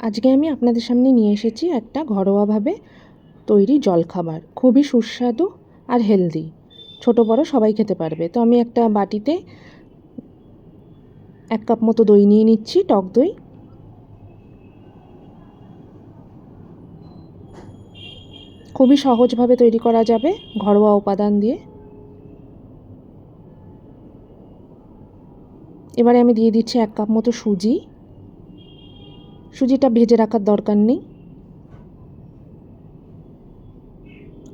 আজকে আমি আপনাদের সামনে নিয়ে এসেছি একটা ঘরোয়াভাবে তৈরি জলখাবার। খুবই সুস্বাদু আর হেলদি। ছোট বড় সবাই খেতে পারবে। তো আমি একটা বাটিতে এক কাপ মতো দই নিয়ে নিচ্ছি, টক দই। খুবই সহজভাবে তৈরি করা যাবে ঘরোয়া উপাদান দিয়ে। এবারে আমি দিয়ে দিচ্ছি এক কাপ মতো সুজি। সুজিটা ভেজে রাখার দরকার নেই।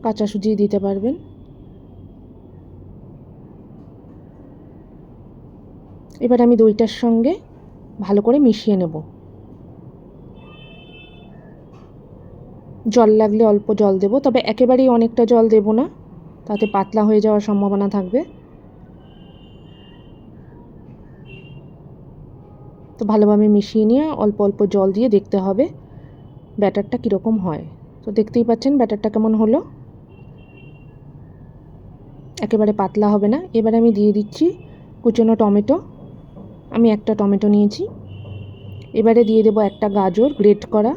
কাঁচা সুজি দিতে পারবেন। এবার আমি দইটার সঙ্গে ভালো করে মিশিয়ে নেব। জল লাগলে অল্প জল দেব, তবে একেবারেই অনেকটা জল দেব না। তাতে পাতলা হয়ে যাওয়ার সম্ভাবনা থাকবে। তো ভালোভাবে মিশিয়ে নিয়ে অল্প অল্প জল দিয়ে দেখতে হবে ব্যাটারটা কীরকম হয়। তো দেখতেই পাচ্ছেন ব্যাটারটা কেমন হলো। একেবারে পাতলা হবে না। এবারে আমি দিয়ে দিচ্ছি কুচনো টমেটো। আমি একটা টমেটো নিয়েছি। এবারে দিয়ে দেবো একটা গাজর গ্রেট করা।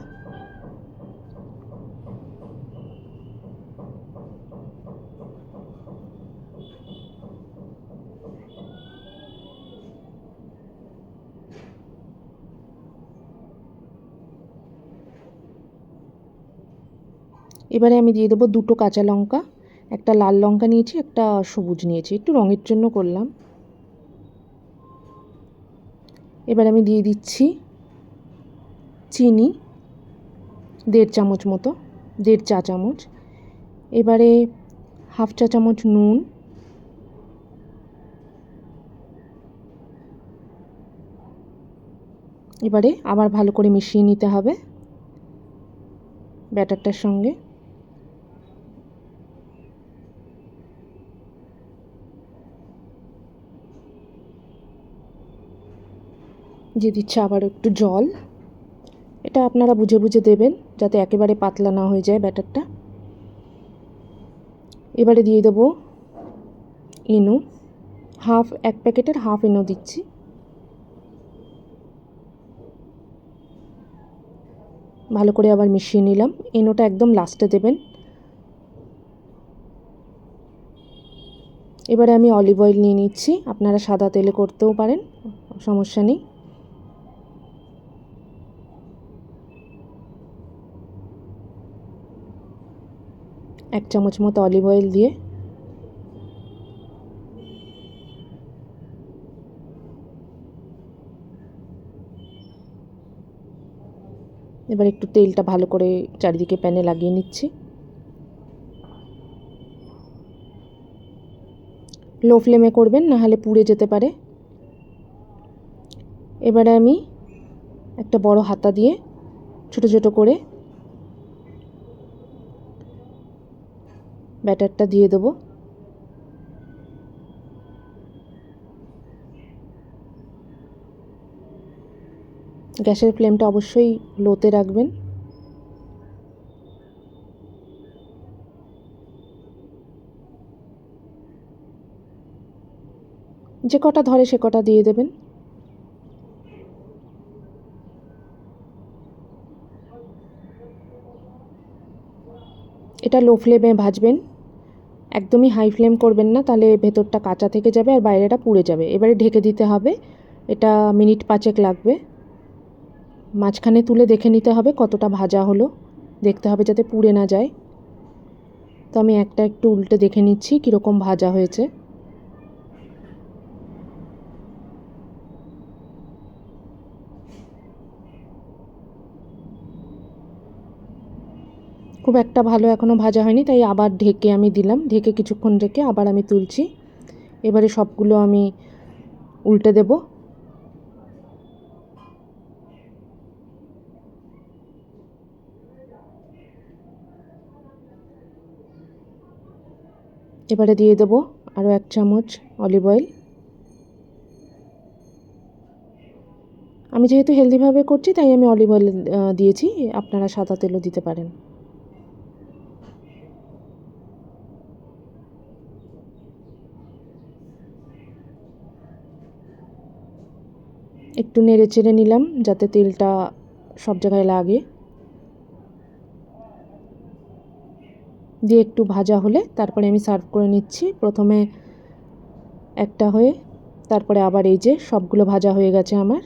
এবারে আমি দিয়ে দেবো দুটো কাঁচা লঙ্কা, একটা লাল লঙ্কা নিয়েছি, একটা সবুজ নিয়েছি। একটু রঙের জন্য করলাম। এবার আমি দিয়ে দিচ্ছি চিনি, দেড় চামচ মতো, দেড় চা চামচ। এবারে হাফ চা চামচ নুন। এবারে আবার ভালো করে মিশিয়ে নিতে হবে ব্যাটারটার সঙ্গে। দিয়ে দিচ্ছে আবার একটু জল। এটা আপনারা বুঝে বুঝে দেবেন যাতে একেবারে পাতলা না হয়ে যায় ব্যাটারটা। এবারে দিয়ে দেবো ইনো। হাফ, এক প্যাকেটের হাফ ইনো দিচ্ছি। ভালো করে আবার মিশিয়ে নিলাম। এনোটা একদম লাস্টে দেবেন। এবারে আমি অলিভ অয়েল নিয়ে নিচ্ছি। আপনারা সাদা তেলে করতেও পারেন, সমস্যা নেই। এক চামচ মতো অলিভ অয়েল দিয়ে এবার একটু তেলটা ভালো করে চারিদিকে প্যানে লাগিয়ে নিচ্ছি। লো ফ্লেমে করবেন, না হলে পুড়ে যেতে পারে। এবারে আমি একটা বড় হাতা দিয়ে ছোট ছোট করে ব্যাটারটা দিয়ে দেবো। গ্যাসের ফ্লেমটা অবশ্যই লোতে রাখবেন। যে কটা ধরে সে কটা দিয়ে দেবেন। এটা লো ফ্লেমে ভাজবেন। একদমই হাই ফ্লেম করবেন না, তাহলে ভেতরটা কাঁচা থেকে যাবে আর বাইরেটা পুড়ে যাবে। এবারে ঢেকে দিতে হবে, এটা মিনিট পাঁচেক লাগবে। মাঝখানে তুলে দেখে নিতে হবে কতটা ভাজা হলো, দেখতে হবে যাতে পুড়ে না যায়। তো আমি একটা একটু উল্টে দেখে নিচ্ছি কীরকম ভাজা হয়েছে। খুব একটা ভালো এখনও ভাজা হয়নি, তাই আবার ঢেকে আমি দিলাম। ঢেকে কিছুক্ষণ রেখে আবার আমি তুলছি। এবারে সবগুলো আমি উল্টে দেব। এবারে দিয়ে দেব আরও এক চামচ অলিভ অয়েল। আমি যেহেতু হেলদিভাবে করছি, তাই আমি অলিভ অয়েল দিয়েছি। আপনারা সাদা তেলও দিতে পারেন। একটু নেড়ে চেড়ে নিলাম যাতে তেলটা সব জায়গায় লাগে। দিয়ে একটু ভাজা হলে তারপরে আমি সার্ভ করে নিচ্ছি। প্রথমে একটা হয়ে তারপরে আবার এই যে সবগুলো ভাজা হয়ে গেছে আমার।